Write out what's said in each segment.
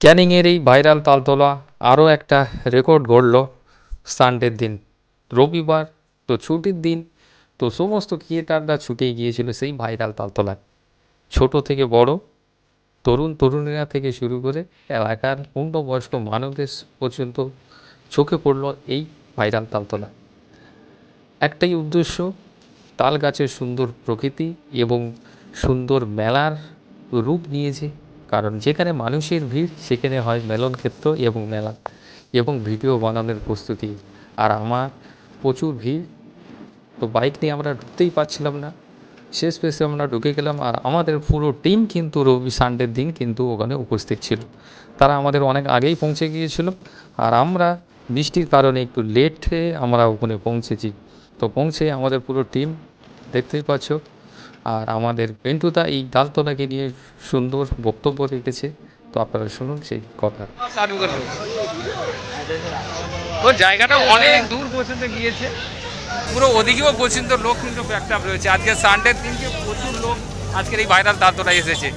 ক্যানিংয়ের এই ভাইরাল তালতলা আরও একটা রেকর্ড গড়ল সানডের দিন। রবিবার তো ছুটির দিন, তো সমস্ত ক্রিয়েটাররা ছুটে গিয়েছিল সেই ভাইরাল তালতলায়। ছোট থেকে বড়, তরুণ তরুণীরা থেকে শুরু করে এলাকার পূর্ণবয়স্ক মানুষদের পর্যন্ত চোখে পড়ল এই ভাইরাল তালতলা। একটাই উদ্দেশ্য তাল গাছের সুন্দর প্রকৃতি এবং সুন্দর মেলার রূপ নিয়েছে কারণ যেখানে মানুষের ভিড়, সেখানে হয় মেলন ক্ষেত্র এবং মেলা এবং ভিডিও বানানোর প্রস্তুতি। আর আমার প্রচুর ভিড়। তো বাইক নিয়ে আমরা ঢুকতেই পারছিলাম না। শেষ পেশে আমরা ঢুকে গেলাম আর আমাদের পুরো টিম কিন্তু রবি সানডের দিন কিন্তু ওখানে উপস্থিত ছিল। তারা আমাদের অনেক আগেই পৌঁছে গিয়েছিল। আর আমরা বৃষ্টির কারণে একটু লেট হয়ে আমরা ওখানে পৌঁছেছি। তো পৌঁছে আমাদের পুরো টিম দেখতেই পাচ্ছ। আর আমাদের পেন্টুদা এই ডালতলাকে নিয়ে সুন্দর বক্তব্য রেখেছে। তো আপনারা শুনুন সেই কথা। ও জায়গাটা অনেক দূর পর্যন্ত গিয়েছে। পুরো ওদিকেও পর্যন্ত লোক কিন্তু ব্যাকড আপ রয়েছে। আজকে সানডের দিনকে প্রচুর লোক আজকের এই ভাইরাল দাঁতটায় এসেছে।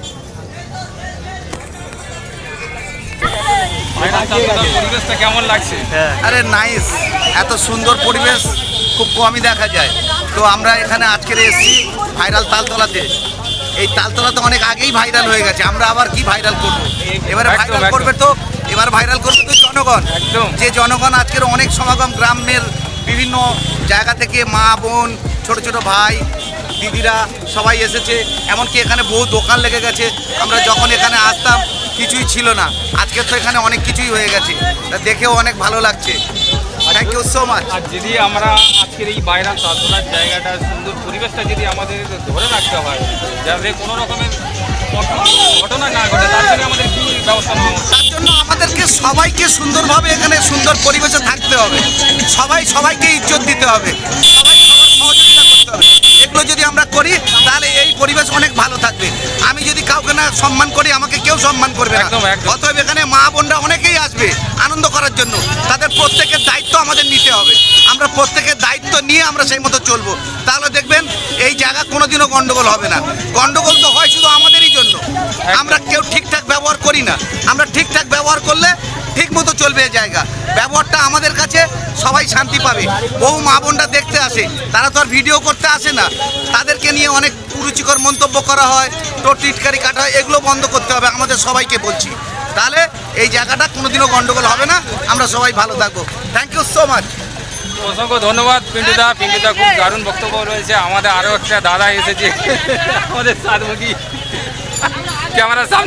পরিবেশটা কেমন লাগছে? আরে নাইস এত সুন্দর পরিবেশ খুব কমই দেখা যায়। তো আমরা এখানে আজকের এসেছি। ভাইরাল তালতলাতে। এই তালতলা তো অনেক আগেই ভাইরাল হয়ে গেছে আমরা আবার কি ভাইরাল করব? এবারে ভাইরাল করবে তো এবার ভাইরাল করবে তো জনগণ। একদম। যে জনগণ আজকের অনেক সমাগম গ্রামের বিভিন্ন জায়গা থেকে মা বোন ছোট ছোট ভাই দিদিরা সবাই এসেছে। এমনকি এখানে বহু দোকান লেগে গেছে। আমরা যখন এখানে আসতাম কিছুই ছিল না। আজকে তো এখানে অনেক কিছুই হয়ে গেছে। দেখেও অনেক ভালো লাগছে। থ্যাংক ইউ সো মাচ আর যদি আমরা আজকের এই ভাইরাল দাঁতলার জায়গাটা সুন্দর পরিবেশটা যদি আমাদের ধরে রাখতে হয় যাতে কোনো রকমের ঘটনা- না ঘটে তার জন্য আমাদের কি ব্যবস্থা নেওয়া? তার জন্য আমাদেরকে সবাইকে সুন্দরভাবে এখানে সুন্দর পরিবেশে থাকতে হবে। সবাই সবাইকে ইজ্জত দিতে হবে। সবাই সবার সহযোগিতা করতে হবে। এগুলো যদি আমরা করি তাহলে এই পরিবেশ অনেক ভালো থাকবে। আমি যদি কাউকে না সম্মান করি আমাকে কেউ সম্মান করবে না। অতএব এখানে মা বোনরা অনেকেই আসবে আনন্দ করার জন্য। তাদের প্রত্যেকের দায়িত্ব আমাদের নিতে হবে। আমরা প্রত্যেকের দায়িত্ব নিয়ে আমরা সেই মতো চলবো। তাহলে দেখবেন এই জায়গা কোনোদিনও গণ্ডগোল হবে না। গণ্ডগোল তো হয় শুধু আমাদেরই জন্য। আমরা কেউ ঠিকঠাক ব্যবহার করি না। আমরা ঠিকঠাক ব্যবহার করলে ঠিক মতো চলবে এই জায়গা। ব্যবহারটা আমাদের কাছে সবাই শান্তি পাবে। বহু মা বোনরা দেখতে আসে। তারা তো আর ভিডিও করতে আসে না। তাদেরকে নিয়ে অনেক কুরুচিকর মন্তব্য করা হয় টোট টিটকারি কাটা হয়। এগুলো বন্ধ করতে হবে। আমাদের সবাইকে বলছি। তাহলে এই জায়গাটা কোনোদিনও গন্ডগোল হবে না। আমরা সবাই ভালো থাকব। থ্যাংক ইউ সো মাচ অসংখ্য ধন্যবাদ পিন্টুদা। পিন্টুদা খুব দারুণ বক্তব্য রয়েছে। আমাদের আরও একটা দাদা এসেছে। আমাদের সাতমুখী। ক্যামেরার সামনে